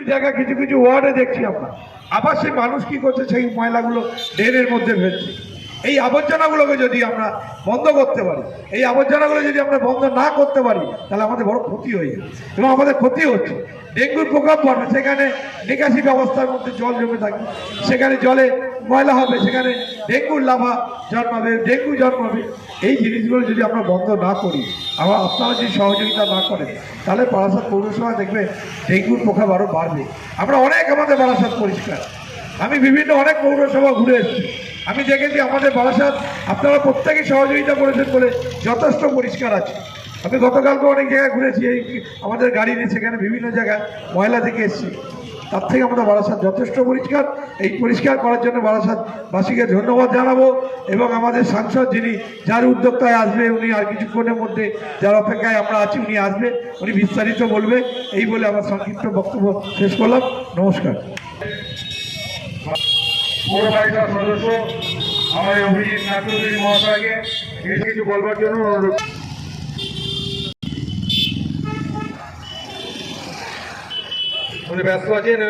জায়গা কিছু কিছু ওয়ার্ডে দেখছি আমরা। আবার সেই মানুষ কি করছে? সেই ময়লাগুলো ড্রেনের মধ্যে ফেলছে। এই আবর্জনাগুলোকে যদি আমরা বন্ধ করতে পারি, এই আবর্জনাগুলো যদি আমরা বন্ধ না করতে পারি, তাহলে আমাদের বড় ক্ষতি হয়ে যাবে এবং আমাদের ক্ষতি হচ্ছে। ডেঙ্গুর প্রকোপ বাড়বে, সেখানে নিকাশি ব্যবস্থার মধ্যে জল জমে থাকবে সেখানে জলে ময়লা হবে, সেখানে ডেঙ্গুর লাভা জন্মাবে, ডেঙ্গু জন্মাবে। এই জিনিসগুলো যদি আমরা বন্ধ না করি, আবার আপনারা যদি সহযোগিতা না করেন, তাহলে বারাসাত পৌরসভা দেখবে ডেঙ্গুর প্রভাব আরও বাড়বে। আমরা অনেক আমাদের বারাসাত পরিষ্কার। আমি বিভিন্ন অনেক পৌরসভা ঘুরে এসেছি। আমি দেখেছি আমাদের বারাসাত আপনারা প্রত্যেকে সহযোগিতা করেছেন বলে যথেষ্ট পরিষ্কার আছে। আমি গতকালকে অনেক জায়গায় ঘুরেছি, এই আমাদের গাড়ি নিয়ে সেখানে বিভিন্ন জায়গায় ময়লা থেকে এসেছি। তার থেকে আমাদের বারাসাত যথেষ্ট পরিষ্কার। এই পরিষ্কার করার জন্য বারাসাতবাসীকে ধন্যবাদ জানাব এবং আমাদের সাংসদ যিনি, যার উদ্যোক্তায় আসবে, উনি আর কিছুক্ষণের মধ্যে যার অপেক্ষায় আমরা আছি, উনি আসবে, উনি বিস্তারিত বলবে। এই বলে আমার সংক্ষিপ্ত বক্তব্য শেষ করলাম। নমস্কার। পৌর পালিকার সদস্য আমার অভিজিৎ নাট্যদী মহাশয়কে কিছু বলবার জন্য অনুরোধ উনি ব্যস্ত আছেন